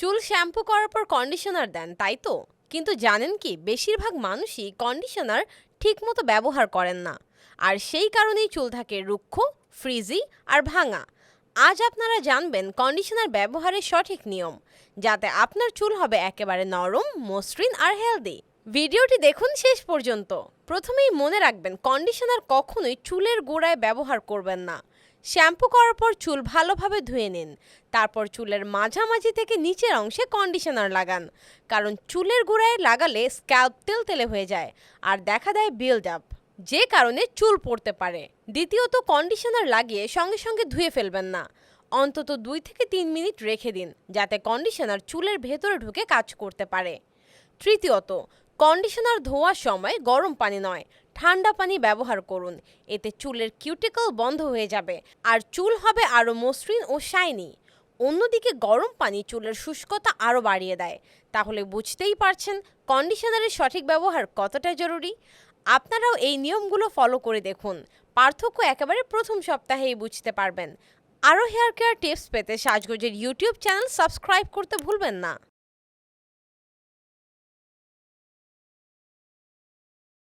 চুল শ্যাম্পু করার পর কন্ডিশনার দেন, তাই তো? কিন্তু জানেন কি, বেশিরভাগ মানুষই কন্ডিশনার ঠিকমতো ব্যবহার করেন না। আর সেই কারণেই চুল থাকে রুক্ষ ফ্রিজি আর ভাঙা। আজ আপনারা জানবেন কন্ডিশনার ব্যবহারের সঠিক নিয়ম, যাতে আপনার চুল হবে একেবারে নরম, মসৃণ আর হেলদি ভিডিওটি দেখুন শেষ পর্যন্ত। প্রথমেই মনে রাখবেন কন্ডিশনার কখনোই চুলের গোড়ায় ব্যবহার করবেন না। শ্যাম্পু করার পর চুল ভালোভাবে ধুয়ে নিন। তারপর চুলের মাঝামাঝি থেকে নিচের অংশে কন্ডিশনার লাগান। কারণ চুলের গোড়ায় লাগালে স্ক্যাল্প তেল তেলে হয়ে যায় আর দেখা দেয় বিল্ড আপ যে কারণে চুল পড়তে পারে। দ্বিতীয়ত কন্ডিশনার লাগিয়ে সঙ্গে সঙ্গে ধুয়ে ফেলবেন না। অন্তত দুই থেকে তিন মিনিট রেখে দিন, যাতে কন্ডিশনার চুলের ভেতরে ঢুকে কাজ করতে পারে। তৃতীয়ত কন্ডিশনার ধোয়ার সময় গরম পানি নয়, ঠান্ডা পানি ব্যবহার করুন। এতে চুলের কিউটিকল বন্ধ হয়ে যাবে, আর চুল হবে আরও মসৃণ ও শাইনি। অন্যদিকে গরম পানি চুলের শুষ্কতা আরও বাড়িয়ে দেয়। তাহলে বুঝতেই পারছেন কন্ডিশনারের সঠিক ব্যবহার কতটা জরুরি। আপনারাও এই নিয়মগুলো ফলো করে দেখুন। পার্থক্য একেবারে প্রথম সপ্তাহেই বুঝতে পারবেন। আরও হেয়ার কেয়ার টিপস পেতে সাজগোজের ইউটিউব চ্যানেল সাবস্ক্রাইব করতে ভুলবেন না।